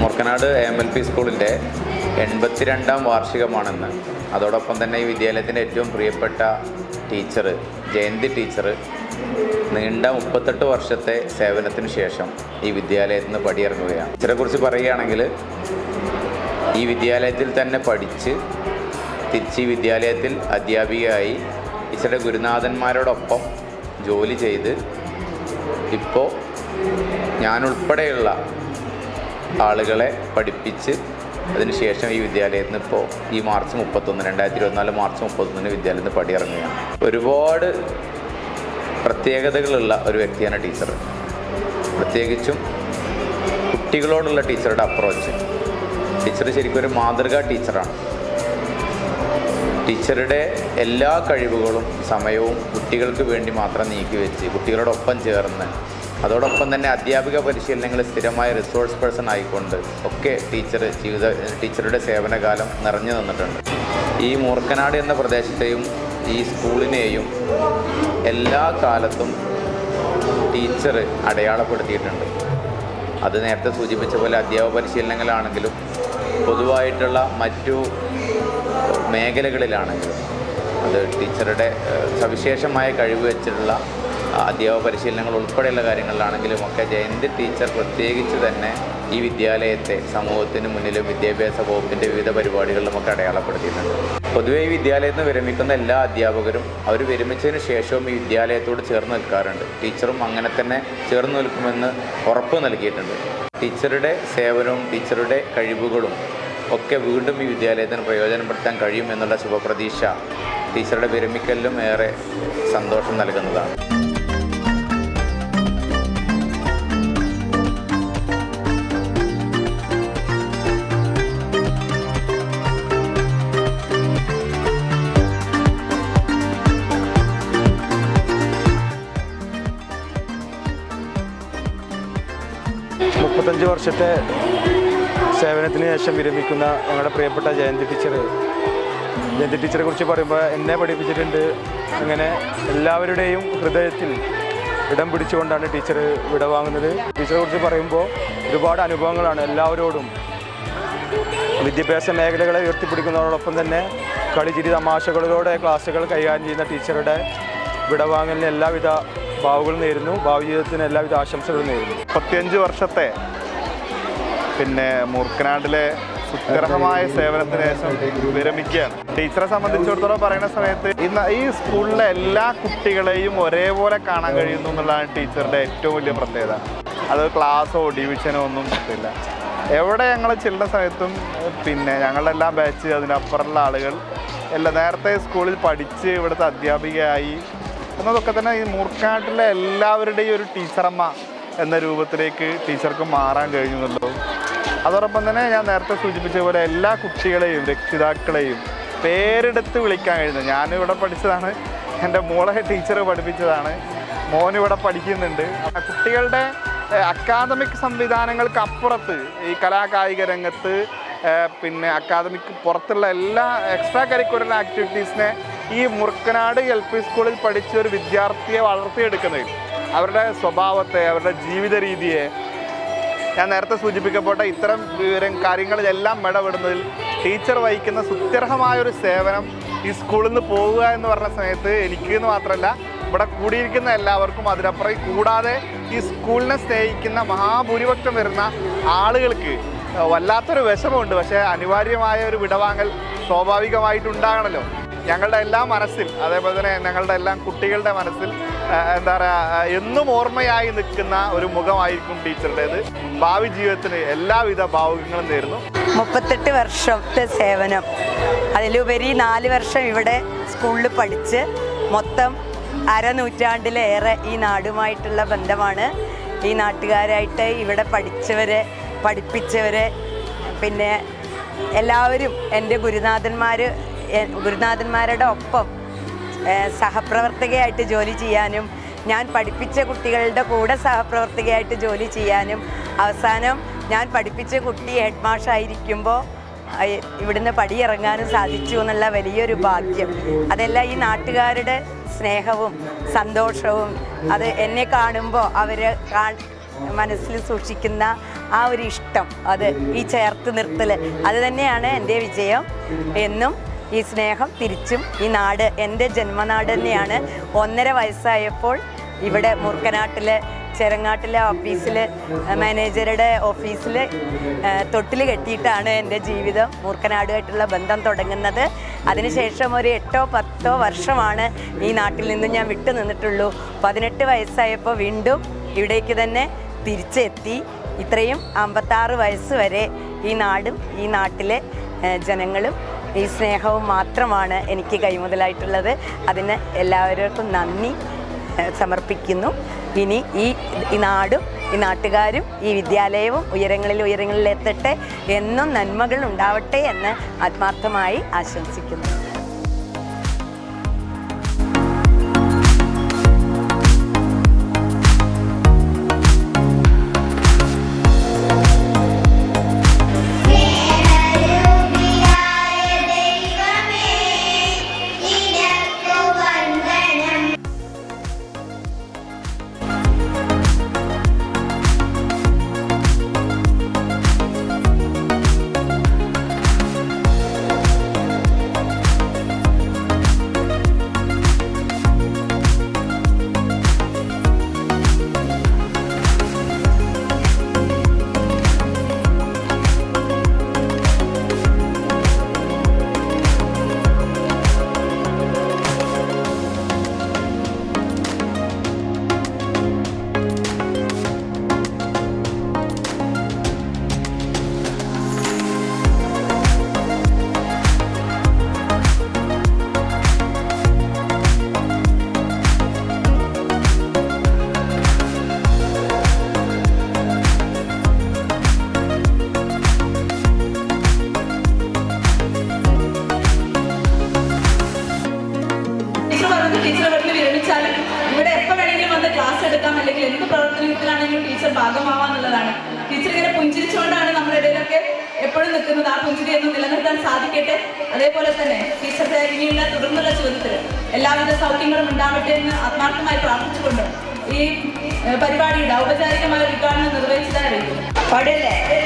Moorkkanad M L P സ്കൂളിന്റെ എൺപത്തിരണ്ടാം വാർഷികമാണെന്ന്. അതോടൊപ്പം തന്നെ ഈ വിദ്യാലയത്തിന്റെ ഏറ്റവും പ്രിയപ്പെട്ട ടീച്ചർ ജയന്തി ടീച്ചർ നീണ്ട മുപ്പത്തെട്ട് വർഷത്തെ സേവനത്തിന് ശേഷം ഈ വിദ്യാലയത്തിൽ നിന്ന് പടിയിറങ്ങുകയാണ്. ടീച്ചറെക്കുറിച്ച് പറയുകയാണെങ്കിൽ ഈ വിദ്യാലയത്തിൽ തന്നെ പഠിച്ച് തിരിച്ച് വിദ്യാലയത്തിൽ അധ്യാപികയായി ടീച്ചറുടെ ഗുരുനാഥന്മാരോടൊപ്പം ജോലി ചെയ്ത് ഇപ്പോൾ ഞാനുൾപ്പെടെയുള്ള ആളുകളെ പഠിപ്പിച്ച് അതിനുശേഷം ഈ വിദ്യാലയത്തിൽ നിന്ന് ഇപ്പോൾ ഈ മാർച്ച് മുപ്പത്തൊന്ന് രണ്ടായിരത്തി ഇരുപത്തിനാല് മാർച്ച് മുപ്പത്തൊന്നിന് വിദ്യാലയത്തിൽ നിന്ന് പടിയിറങ്ങുകയാണ്. ഒരുപാട് പ്രത്യേകതകളുള്ള ഒരു വ്യക്തിയാണ് ടീച്ചർ. പ്രത്യേകിച്ചും കുട്ടികളോടുള്ള ടീച്ചറുടെ അപ്രോച്ച്. ടീച്ചർ ശരിക്കും ഒരു മാതൃകാ ടീച്ചറാണ്. ടീച്ചറുടെ എല്ലാ കഴിവുകളും സമയവും കുട്ടികൾക്ക് വേണ്ടി മാത്രം നീക്കി വെച്ച് കുട്ടികളോടൊപ്പം ചേർന്ന് അതോടൊപ്പം തന്നെ അധ്യാപിക പരിശീലനങ്ങൾ സ്ഥിരമായ റിസോഴ്സ് പേഴ്സൺ ആയിക്കൊണ്ട് ഒക്കെ ടീച്ചർ ജീവിത ടീച്ചറുടെ സേവനകാലം നിറഞ്ഞു നിന്നിട്ടുണ്ട്. ഈ മൂർക്കനാട് എന്ന പ്രദേശത്തെയും ഈ സ്കൂളിനെയും എല്ലാ കാലത്തും ടീച്ചർ അടയാളപ്പെടുത്തിയിട്ടുണ്ട്. അത് നേരത്തെ സൂചിപ്പിച്ച പോലെ അധ്യാപക പരിശീലനങ്ങളാണെങ്കിലും പൊതുവായിട്ടുള്ള മറ്റു മേഖലകളിലാണെങ്കിലും അത് ടീച്ചറുടെ സവിശേഷമായ കഴിവ് വെച്ചിട്ടുള്ള അധ്യാപക പരിശീലനങ്ങൾ ഉൾപ്പെടെയുള്ള കാര്യങ്ങളിലാണെങ്കിലും ഒക്കെ ജയന്തി ടീച്ചർ പ്രത്യേകിച്ച് തന്നെ ഈ വിദ്യാലയത്തെ സമൂഹത്തിന് മുന്നിലും വിദ്യാഭ്യാസ വകുപ്പിന്റെ വിവിധ പരിപാടികളിലും ഒക്കെ അടയാളപ്പെടുത്തിയിട്ടുണ്ട്. പൊതുവേ ഈ വിദ്യാലയത്തിൽ നിന്ന് വിരമിക്കുന്ന എല്ലാ അധ്യാപകരും അവർ വിരമിച്ചതിന് ശേഷവും ഈ വിദ്യാലയത്തോട് ചേർന്ന് നിൽക്കാറുണ്ട്. ടീച്ചറും അങ്ങനെ തന്നെ ചേർന്ന് നിൽക്കുമെന്ന് ഉറപ്പ് നൽകിയിട്ടുണ്ട്. ടീച്ചറുടെ സേവനവും ടീച്ചറുടെ കഴിവുകളും ഒക്കെ വീണ്ടും ഈ വിദ്യാലയത്തിന് പ്രയോജനപ്പെടുത്താൻ കഴിയും എന്നുള്ള ശുഭപ്രതീക്ഷ ടീച്ചറുടെ വിരമിക്കലിലും ഏറെ സന്തോഷം നൽകുന്നതാണ്. മുപ്പത്തഞ്ച് വർഷത്തെ സേവനത്തിന് ശേഷം വിരമിക്കുന്ന ഞങ്ങളുടെ പ്രിയപ്പെട്ട ജയന്തി ടീച്ചർ ജയന്തി ടീച്ചറെ കുറിച്ച് പറയുമ്പോൾ എന്നെ പഠിപ്പിച്ചിട്ടുണ്ട്. അങ്ങനെ എല്ലാവരുടെയും ഹൃദയത്തിൽ ഇടം പിടിച്ചുകൊണ്ടാണ് ടീച്ചർ വിടവാങ്ങുന്നത് ടീച്ചറെ കുറിച്ച് പറയുമ്പോൾ ഒരുപാട് അനുഭവങ്ങളാണ് എല്ലാവരോടും. വിദ്യാഭ്യാസ മേഖലകളെ ഉയർത്തിപ്പിടിക്കുന്നതോടൊപ്പം തന്നെ കളിചിരി തമാശകളിലൂടെ ക്ലാസ്സുകൾ കൈകാര്യം ചെയ്യുന്ന ടീച്ചറുടെ വിടവാങ്ങലിന് എല്ലാവിധ ഭാവുകളും നേരുന്നു. ഭാവി ജീവിതത്തിന് എല്ലാവിധ ആശംസകളും നേരുന്നു. മുപ്പത്തിയഞ്ച് വർഷത്തെ പിന്നെ മൂർക്കനാട്ടിലെ സുഗ്രഹമായ സേവനത്തിന് ശേഷം വിരമിക്കുകയാണ്. ടീച്ചറെ സംബന്ധിച്ചിടത്തോളം പറയുന്ന സമയത്ത് ഇന്ന് ഈ സ്കൂളിലെ എല്ലാ കുട്ടികളെയും ഒരേപോലെ കാണാൻ കഴിയുന്നു എന്നുള്ളതാണ് ടീച്ചറുടെ ഏറ്റവും വലിയ പ്രത്യേകത. അത് ക്ലാസ്സോ ഡിവിഷനോ ഒന്നും കിട്ടില്ല എവിടെ ഞങ്ങൾ ചെല്ലുന്ന സമയത്തും പിന്നെ ഞങ്ങളുടെ എല്ലാ ബാച്ച് അതിനപ്പുറമുള്ള ആളുകൾ എല്ലാ നേരത്തെ സ്കൂളിൽ പഠിച്ച് ഇവിടുത്തെ അധ്യാപികയായി എന്നതൊക്കെ തന്നെ ഈ മൂർക്കാട്ടിലെ എല്ലാവരുടെയും ഒരു ടീച്ചറമ്മ എന്ന രൂപത്തിലേക്ക് ടീച്ചർക്ക് മാറാൻ കഴിഞ്ഞു അതോടൊപ്പം തന്നെ ഞാൻ നേരത്തെ സൂചിപ്പിച്ച പോലെ എല്ലാ കുട്ടികളെയും രക്ഷിതാക്കളെയും പേരെടുത്ത് വിളിക്കാൻ കഴിയുന്നത്. ഞാനിവിടെ പഠിച്ചതാണ്. എന്റെ മോളെ ടീച്ചർ പഠിപ്പിച്ചതാണ്. മോനിവിടെ പഠിക്കുന്നുണ്ട്. കുട്ടികളുടെ അക്കാദമിക് സംവിധാനങ്ങൾക്ക് അപ്പുറത്ത് ഈ കലാകായിക രംഗത്ത് പിന്നെ അക്കാദമിക് പുറത്തുള്ള എല്ലാ എക്സ്ട്രാ കരിക്കുലർ ആക്ടിവിറ്റീസിനെ ഈ മുറുക്കനാട് എൽ പി സ്കൂളിൽ പഠിച്ച ഒരു വിദ്യാർത്ഥിയെ വളർത്തിയെടുക്കുന്നതിൽ അവരുടെ സ്വഭാവത്തെ അവരുടെ ജീവിത രീതിയെ ഞാൻ നേരത്തെ സൂചിപ്പിക്കപ്പെട്ട ഇത്തരം വിവരം കാര്യങ്ങളിലെല്ലാം ഇടപെടുന്നതിൽ ടീച്ചർ വഹിക്കുന്ന സുത്യർഹമായൊരു സേവനം ഈ സ്കൂളിൽ നിന്ന് പോവുക എന്ന് പറഞ്ഞ സമയത്ത് എനിക്ക് എന്ന് മാത്രമല്ല ഇവിടെ കൂടിയിരിക്കുന്ന എല്ലാവർക്കും അതിനപ്പുറം കൂടാതെ ഈ സ്കൂളിനെ സ്നേഹിക്കുന്ന മഹാഭൂരിപക്ഷം വരുന്ന ആളുകൾക്ക് വല്ലാത്തൊരു വിഷമമുണ്ട്. പക്ഷേ അനിവാര്യമായ ഒരു വിടവാങ്ങൽ സ്വാഭാവികമായിട്ടുണ്ടാകണമല്ലോ ഞങ്ങളുടെ എല്ലാ മനസ്സിൽ അതേപോലെ തന്നെ ഞങ്ങളുടെ എല്ലാം കുട്ടികളുടെ മനസ്സിൽ എന്താ പറയുക എന്നും ഓർമ്മയായി നിൽക്കുന്ന ഒരു മുഖമായിരിക്കും ടീച്ചറുടേത് ഭാവി ജീവിതത്തിന് എല്ലാവിധ ഭാവുകങ്ങളും നേരുന്നു. മുപ്പത്തെട്ട് വർഷത്തെ സേവനം. അതിലുപരി നാല് വർഷം ഇവിടെ സ്കൂളിൽ പഠിച്ച് മൊത്തം അരനൂറ്റാണ്ടിലേറെ ഈ നാടുമായിട്ടുള്ള ബന്ധമാണ്. ഈ നാട്ടുകാരായിട്ട് ഇവിടെ പഠിച്ചവരെ പഠിപ്പിച്ചവരെ പിന്നെ എല്ലാവരും എന്റെ ഗുരുനാഥന്മാർ ഗുരുനാഥന്മാരുടെ ഒപ്പം സഹപ്രവർത്തകയായിട്ട് ജോലി ചെയ്യാനും ഞാൻ പഠിപ്പിച്ച കുട്ടികളുടെ കൂടെ സഹപ്രവർത്തകയായിട്ട് ജോലി ചെയ്യാനും അവസാനം ഞാൻ പഠിപ്പിച്ച കുട്ടി ഹെഡ് മാഷായിരിക്കുമ്പോൾ ഇവിടുന്ന് പടിയിറങ്ങാനും സാധിച്ചു എന്നുള്ള വലിയൊരു ഭാഗ്യം. അതെല്ലാം ഈ നാട്ടുകാരുടെ സ്നേഹവും സന്തോഷവും അത് എന്നെ കാണുമ്പോൾ അവർ മനസ്സിൽ സൂക്ഷിക്കുന്ന ആ ഒരു ഇഷ്ടം അത് ഈ ചേർത്ത് നിർത്തൽ അത് തന്നെയാണ് എന്റെ വിജയം എന്നും ഈ സ്നേഹം തിരിച്ചും ഈ നാട് എന്റെ ജന്മനാട് തന്നെയാണ്. ഒന്നര വയസ്സായപ്പോൾ ഇവിടെ മൂർക്കനാട്ടിലെ ചെറങ്ങാട്ടിലെ ഓഫീസിൽ മാനേജറുടെ ഓഫീസിൽ തൊട്ടിൽ കെട്ടിയിട്ടാണ് എന്റെ ജീവിതം മൂർക്കനാടുമായിട്ടുള്ള ബന്ധം തുടങ്ങുന്നത്. അതിനുശേഷം ഒരു എട്ടോ പത്തോ വർഷമാണ് ഈ നാട്ടിൽ നിന്ന് ഞാൻ വിട്ടു നിന്നിട്ടുള്ളൂ. പതിനെട്ട് വയസ്സായപ്പോൾ വീണ്ടും ഇവിടേക്ക് തന്നെ തിരിച്ചെത്തി. ഇത്രയും അമ്പത്താറ് വയസ്സ് വരെ ഈ നാടും ഈ നാട്ടിലെ ജനങ്ങളും ഈ സ്നേഹവും മാത്രമാണ് എനിക്ക് കൈമുതലായിട്ടുള്ളത്. അതിന് എല്ലാവർക്കും നന്ദി സമർപ്പിക്കുന്നു. ഇനി ഈ ഈ നാടും ഈ നാട്ടുകാരും ഈ വിദ്യാലയവും ഉയരങ്ങളിൽ എത്തട്ടെ എന്നും നന്മകൾ ഉണ്ടാവട്ടെ എന്ന് ആത്മാർത്ഥമായി ആശംസിക്കുന്നു. അതേപോലെ തന്നെ ടീച്ചറുടെ ഇനിയുള്ള തുടർന്നുള്ള ചോദ്യത്തിൽ എല്ലാവിധ സൗഖ്യങ്ങളും ഉണ്ടാവട്ടെ എന്ന് ആത്മാർത്ഥമായി പ്രാർത്ഥിച്ചുകൊണ്ട് ഈ പരിപാടിയുടെ ഔപചാരികമായ ഉദ്ഘാടനം നിർവഹിച്ചതായി പഞ്ചാര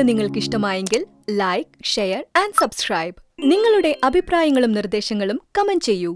വീഡിയോ നിങ്ങൾക്ക് ഇഷ്ടമായെങ്കിൽ ലൈക്ക് ഷെയർ ആൻഡ് സബ്സ്ക്രൈബ് നിങ്ങളുടെ അഭിപ്രായങ്ങളും നിർദ്ദേശങ്ങളും കമന്റ് ചെയ്യൂ.